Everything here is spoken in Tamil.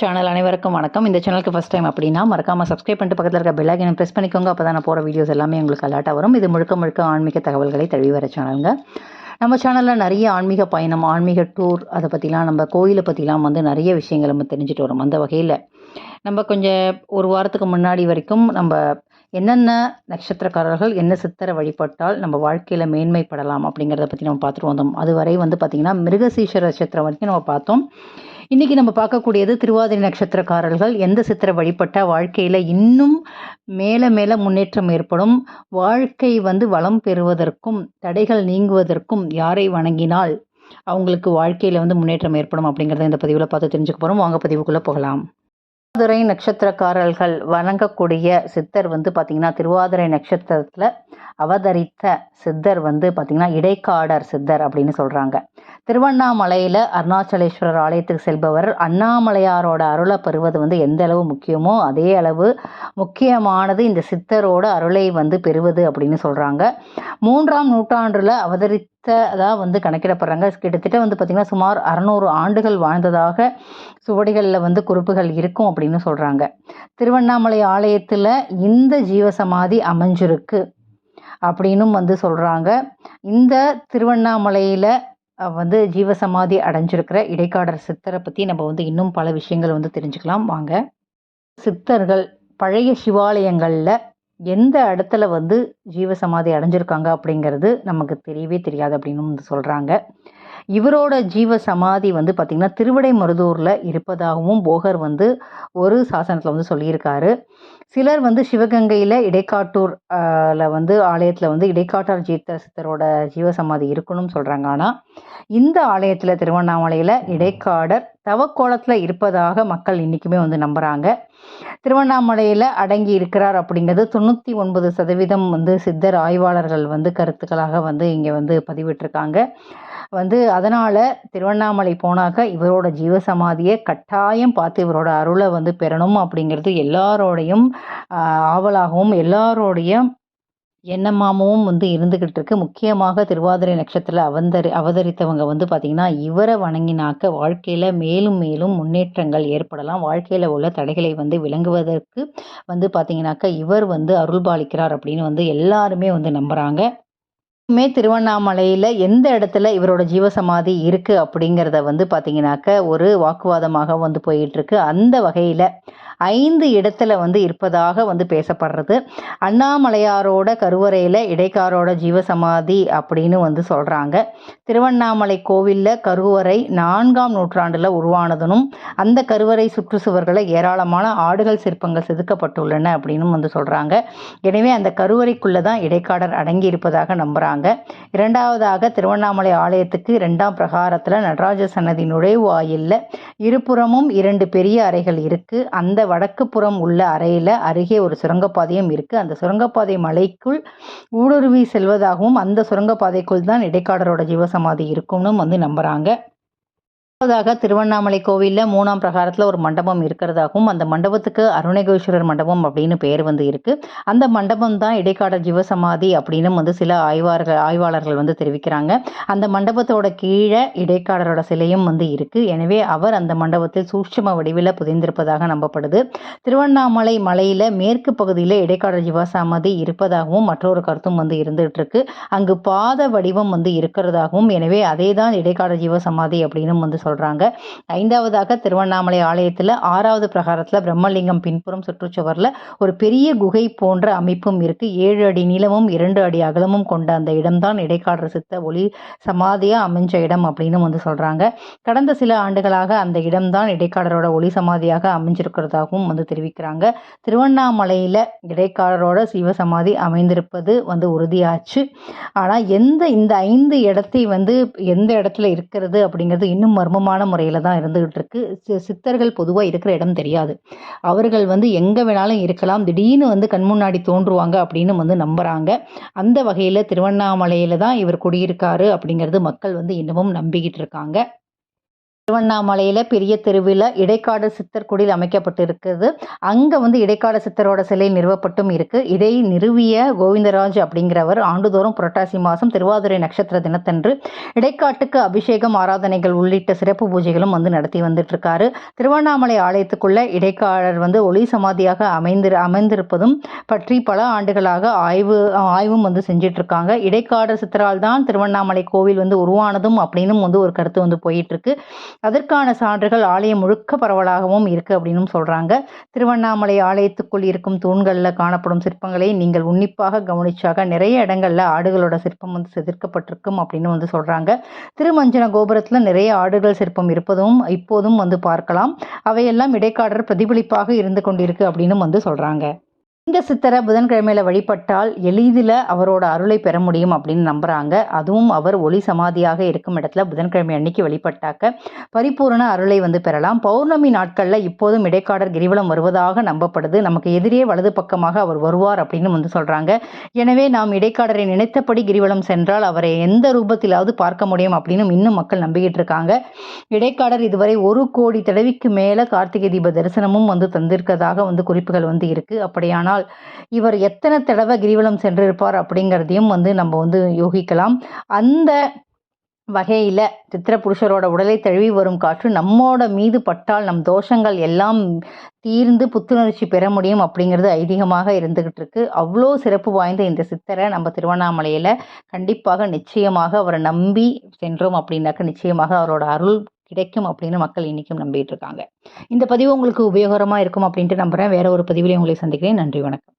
சேனல் அனைவருக்கும் வணக்கம். இந்த சேனலுக்கு ஃபஸ்ட் டைம் அப்படின்னா மறக்காமல் சப்ஸ்கிரைப் பண்ணிட்டு பக்கத்தில் இருக்க பெல்லாகினை ப்ரெஸ் பண்ணிக்கோங்க. அப்போ தான் நான் போகிற வீடியோஸ் எல்லாமே உங்களுக்கு அலர்ட்டாக வரும். இது முழுக்க முழுக்க ஆன்மீக தகவல்களை தழுவி வர சேனலுங்க நம்ம சேனலில் நிறைய ஆன்மீக பயணம் ஆன்மீக டூர் அதை பற்றிலாம் நம்ம கோயிலை பற்றிலாம் வந்து நிறைய விஷயங்கள் நம்ம தெரிஞ்சுட்டு வரோம். அந்த வகையில் நம்ம கொஞ்சம் ஒரு வாரத்துக்கு முன்னாடி வரைக்கும் நம்ம என்னென்ன நட்சத்திரக்காரர்கள் என்ன சித்தரை வழிபட்டால் நம்ம வாழ்க்கையில் மேன்மைப்படலாம் அப்படிங்கிறத பற்றி நம்ம பார்த்துட்டு வந்தோம். அதுவரை வந்து பார்த்திங்கன்னா மிருகசீஷ நட்சத்திரம் வரைக்கும் நம்ம பார்த்தோம். இன்றைக்கி நம்ம பார்க்கக்கூடியது திருவாதிரை நட்சத்திரக்காரர்கள் எந்த சித்திரை வழிபட்ட வாழ்க்கையில் இன்னும் மேலே மேலே முன்னேற்றம் ஏற்படும்? வாழ்க்கை வந்து வளம் பெறுவதற்கும் தடைகள் நீங்குவதற்கும் யாரை வணங்கினால் அவங்களுக்கு வாழ்க்கையில் வந்து முன்னேற்றம் ஏற்படும் அப்படிங்கிறத இந்த பதிவில் பார்த்து தெரிஞ்சுக்க போகிறோம் வாங்க பதிவுக்குள்ளே போகலாம். திருவாதிரை நட்சத்திரக்காரர்கள் வணங்கக்கூடிய சித்தர் வந்து பார்த்திங்கன்னா திருவாதிரை நட்சத்திரத்தில் அவதரித்த சித்தர் வந்து பார்த்திங்கன்னா இடைக்காடர் சித்தர் அப்படின்னு சொல்கிறாங்க திருவண்ணாமலையில் அருணாச்சலேஸ்வரர் ஆலயத்துக்கு செல்பவர். அண்ணாமலையாரோட அருளை பெறுவது வந்து எந்த அளவு முக்கியமோ அதே அளவு முக்கியமானது இந்த சித்தரோட அருளை வந்து பெறுவது அப்படின்னு சொல்கிறாங்க மூன்றாம் நூற்றாண்டில் அவதரித்ததாக வந்து கணக்கிடப்படுறாங்க. கிட்டத்தட்ட வந்து பார்த்திங்கன்னா சுமார் அறநூறு ஆண்டுகள் வாழ்ந்ததாக சுவடிகளில் வந்து குறிப்புகள் இருக்கும் அப்படின்னு சொல்கிறாங்க திருவண்ணாமலை ஆலயத்தில் இந்த ஜீவசமாதி அமைஞ்சிருக்கு. அப்படின்னும் வந்து சொல்கிறாங்க இந்த திருவண்ணாமலையில் வந்து ஜீவசமாதி அடைஞ்சிருக்கிற இடைக்காடர் சித்தரை பற்றி நம்ம வந்து இன்னும் பல விஷயங்கள் வந்து தெரிஞ்சுக்கலாம். வாங்க. சித்தர்கள் பழைய சிவாலயங்களில் எந்த இடத்துல வந்து ஜீவசமாதி அடைஞ்சிருக்காங்க அப்படிங்கிறது நமக்கு தெரியவே தெரியாது அப்படின்னு வந்து சொல்கிறாங்க இவரோட ஜீவ சமாதி வந்து பார்த்திங்கன்னா திருவிடை மருதூரில் இருப்பதாகவும் போகர் வந்து ஒரு சாசனத்தில் வந்து சொல்லியிருக்காரு. சிலர் வந்து சிவகங்கையில் இடைக்காட்டூரில் வந்து ஆலயத்தில் வந்து இடைக்காட்டார் ஜீத்த சித்தரோட ஜீவசமாதி இருக்கணும்னு சொல்கிறாங்க ஆனால் இந்த ஆலயத்தில் திருவண்ணாமலையில் இடைக்காடர் தவக்கோலத்தில் இருப்பதாக மக்கள் இன்றைக்குமே வந்து நம்புகிறாங்க திருவண்ணாமலையில் அடங்கி இருக்கிறார் அப்படிங்கிறது தொண்ணூற்றி ஒன்பது சதவீதம் வந்து சித்தர் ஆய்வாளர்கள் வந்து கருத்துக்களாக வந்து இங்கே வந்து பதிவிட்டிருக்காங்க. வந்து அதனால் திருவண்ணாமலை போனாக்க இவரோட ஜீவசமாதியை கட்டாயம் பார்த்து இவரோட அருளை வந்து பெறணும் அப்படிங்கிறது எல்லாரோடையும் ஆவலாகவும் எல்லாரோடைய எண்ணமாகவும் வந்து இருந்துக்கிட்டு இருக்கு முக்கியமாக திருவாதிரை நட்சத்திரத்தில் அவந்தரி அவதரித்தவங்க வந்து பார்த்திங்கன்னா இவரை வணங்கினாக்க வாழ்க்கையில் மேலும் மேலும் முன்னேற்றங்கள் ஏற்படலாம். வாழ்க்கையில் உள்ள தடைகளை வந்து விளங்குவதற்கு வந்து பார்த்திங்கனாக்கா இவர் வந்து அருள்பாலிக்கிறார் அப்படின்னு வந்து எல்லாருமே வந்து நம்புகிறாங்க மே திருவண்ணாமலையில் எந்த இடத்துல இவரோட ஜீவசமாதி இருக்குது அப்படிங்கிறத வந்து பார்த்தீங்கன்னாக்க ஒரு வாக்குவாதமாக வந்து போயிட்டுருக்கு. அந்த வகையில் ஐந்து இடத்துல வந்து இருப்பதாக வந்து பேசப்படுறது. அண்ணாமலையாரோட கருவறையில் இடைக்காரோட ஜீவசமாதி அப்படின்னு வந்து சொல்கிறாங்க திருவண்ணாமலை கோவிலில் கருவறை நான்காம் நூற்றாண்டில் உருவானதுனும் அந்த கருவறை சுற்றுச்சுவர்களை ஏராளமான ஆடுகள் சிற்பங்கள் செதுக்கப்பட்டுள்ளன அப்படின்னு வந்து சொல்கிறாங்க எனவே அந்த கருவறைக்குள்ளே தான் இடைக்காடர் அடங்கி இருப்பதாக நம்புகிறாங்க இரண்டாவதாக திருவண்ணாமலை ஆலயத்துக்கு இரண்டாம் பிரகாரத்தில் நடராஜ சன்னதி நுழைவாயிலில் இருபுறமும் இரண்டு பெரிய அறைகள் இருக்குது அந்த வடக்கு புறம் உள்ள அறையில் அருகே ஒரு சுரங்கப்பாதையும் இருக்குது அந்த சுரங்கப்பாதை மலைக்குள் ஊடுருவி செல்வதாகவும் அந்த சுரங்கப்பாதைக்குள் தான் இடைக்காடரோட ஜீவசமாதி இருக்கும்னு வந்து நம்புகிறாங்க முதலாவதாக திருவண்ணாமலை கோவிலில் மூணாம் பிரகாரத்தில் ஒரு மண்டபம் இருக்கிறதாகவும் அந்த மண்டபத்துக்கு அருணகேஸ்வரர் மண்டபம் அப்படின்னு பெயர் வந்து இருக்குது அந்த மண்டபம் தான் இடைக்கால ஜீவசமாதி அப்படின்னு வந்து சில ஆய்வார்கள் ஆய்வாளர்கள் வந்து தெரிவிக்கிறாங்க. அந்த மண்டபத்தோட கீழே இடைக்காலரோட சிலையும் வந்து இருக்குது எனவே அவர் அந்த மண்டபத்தில் சூட்சம வடிவில் புதைந்திருப்பதாக நம்பப்படுது. திருவண்ணாமலை மலையில் மேற்கு பகுதியில் இடைக்கால ஜீவசமாதி இருப்பதாகவும் மற்றொரு கருத்தும் வந்து இருந்துகிட்டு இருக்கு. அங்கு பாத வடிவம் வந்து இருக்கிறதாகவும் எனவே அதே தான் இடைக்கால ஜீவசமாதி அப்படின்னு வந்து சொல்கிறாங்க ஐந்தாவதாக திருவண்ணாமலை ஆலயத்தில் ஆறாவது பிரகாரத்தில் பிரம்மலிங்கம் பின்புறம் சுற்றுச்சுவரில் ஒரு பெரிய குகை போன்ற அமைப்பும் இருக்குது ஏழு அடி நீளமும் இரண்டு அடி அகலமும் கொண்ட அந்த இடம்தான் இடைக்காடு சித்த ஒளி சமாதியாக அமைஞ்ச இடம் அப்படின்னு வந்து சொல்கிறாங்க கடந்த சில ஆண்டுகளாக அந்த இடம்தான் இடைக்காடரோட ஒளி சமாதியாக அமைஞ்சிருக்கிறதாகவும் வந்து தெரிவிக்கிறாங்க. திருவண்ணாமலையில் இடைக்காடரோட சிவசமாதி அமைந்திருப்பது வந்து உறுதியாச்சு. ஆனால் எந்த இந்த ஐந்து இடத்தை வந்து எந்த இடத்துல இருக்கிறது அப்படிங்கிறது இன்னும் மர்மம் சமமான முறையில் தான் இருந்துகிட்டு இருக்கு சித்தர்கள் பொதுவாக இருக்கிற இடம் தெரியாது. அவர்கள் வந்து எங்கே வேணாலும் இருக்கலாம். திடீர்னு வந்து கண் முன்னாடி தோன்றுவாங்க அப்படின்னு வந்து நம்புகிறாங்க அந்த வகையில் திருவண்ணாமலையில் தான் இவர் குடியிருக்காரு அப்படிங்கிறது மக்கள் வந்து இன்னமும் நம்பிக்கிட்டு இருக்காங்க திருவண்ணாமலையில் பெரிய தெருவில் இடைக்காடு சித்தர் குடில் அமைக்கப்பட்டிருக்குது. அங்கே வந்து இடைக்காடு சித்தரோட சிலை நிறுவப்பட்டும் இருக்குது இதை நிறுவிய கோவிந்தராஜ் அப்படிங்கிறவர் ஆண்டுதோறும் புரட்டாசி மாதம் திருவாதிரை நட்சத்திர தினத்தன்று இடைக்காட்டுக்கு அபிஷேகம் ஆராதனைகள் உள்ளிட்ட சிறப்பு பூஜைகளும் வந்து நடத்தி வந்துட்டுருக்காரு. திருவண்ணாமலை ஆலயத்துக்குள்ள இடைக்காலர் வந்து ஒளி சமாதியாக அமைந்து அமைந்திருப்பதும் பற்றி பல ஆண்டுகளாக ஆய்வு ஆய்வும் வந்து செஞ்சிட்ருக்காங்க இடைக்காடு சித்தரால் தான் திருவண்ணாமலை கோவில் வந்து உருவானதும் அப்படின்னும் வந்து ஒரு கருத்து வந்து போயிட்டுருக்கு. அதற்கான சான்றுகள் ஆலயம் முழுக்க பரவலாகவும் இருக்குது அப்படின்னு சொல்கிறாங்க திருவண்ணாமலை ஆலயத்துக்குள் இருக்கும் தூண்களில் காணப்படும் சிற்பங்களை நீங்கள் உன்னிப்பாக கவனிச்சாக நிறைய இடங்களில் ஆடுகளோட சிற்பம் வந்து செதுக்கப்பட்டிருக்கும் அப்படின்னு வந்து சொல்கிறாங்க திருமஞ்சன கோபுரத்தில் நிறைய ஆடுகள் சிற்பம் இருப்பதும் இப்போதும் வந்து பார்க்கலாம். அவையெல்லாம் இடைக்காடர் பிரதிபலிப்பாக இருந்து கொண்டிருக்கு அப்படின்னு வந்து சொல்கிறாங்க இந்த சித்தரை புதன்கிழமையில வழிபட்டால் எளிதில் அவரோட அருளை பெற முடியும் அப்படின்னு நம்புறாங்க. அதுவும் அவர் ஒளி சமாதியாக இருக்கும் இடத்துல புதன்கிழமை அன்னைக்கு வழிபட்டாக்க பரிபூரண அருளை வந்து பெறலாம். பௌர்ணமி நாட்களில் இப்போதும் இடைக்காடர் கிரிவலம் வருவதாக நம்பப்படுது. நமக்கு எதிரே வலது பக்கமாக அவர் வருவார் அப்படின்னு வந்து சொல்றாங்க. எனவே நாம் இடைக்காடரை நினைத்தபடி கிரிவலம் சென்றால் அவரை எந்த ரூபத்திலாவது பார்க்க முடியும் அப்படின்னு இன்னும் மக்கள் நம்பிக்கிட்டு இருக்காங்க. இடைக்காடர் இதுவரை ஒரு கோடி தடவைக்கு மேலே கார்த்திகை தீப தரிசனமும் வந்து தந்திருக்கதாக வந்து குறிப்புகள் வந்து இருக்கு. ஆனால் இவர் எத்தனை தடவை கிரிவலம் சென்றிருப்பார் அப்படிங்கிறதையும் வந்து நம்ம வந்து யோகிக்கலாம். அந்த வகையில் சித்திர புருஷரோட உடலை தழுவி வரும் காற்று நம்மோட மீது பட்டால் நம் தோஷங்கள் எல்லாம் தீர்ந்து புத்துணர்ச்சி பெற முடியும் அப்படிங்கிறது ஐதீகமாக இருந்துகிட்டு இருக்கு அவ்வளோ சிறப்பு வாய்ந்த இந்த சித்தரை நம்ம திருவண்ணாமலையில் கண்டிப்பாக நிச்சயமாக அவரை நம்பி சென்றோம் அப்படின்னாக்க நிச்சயமாக அவரோட அருள் கிடைக்கும் அப்படின்னு மக்கள் இன்றைக்கும் நம்பிட்டு இருக்காங்க. இந்த பதிவு உங்களுக்கு உபயோகரமாக இருக்கும் அப்படின்ட்டு நம்புகிறேன் வேற ஒரு பதிவிலே உங்களை சந்திக்கிறேன். நன்றி வணக்கம்.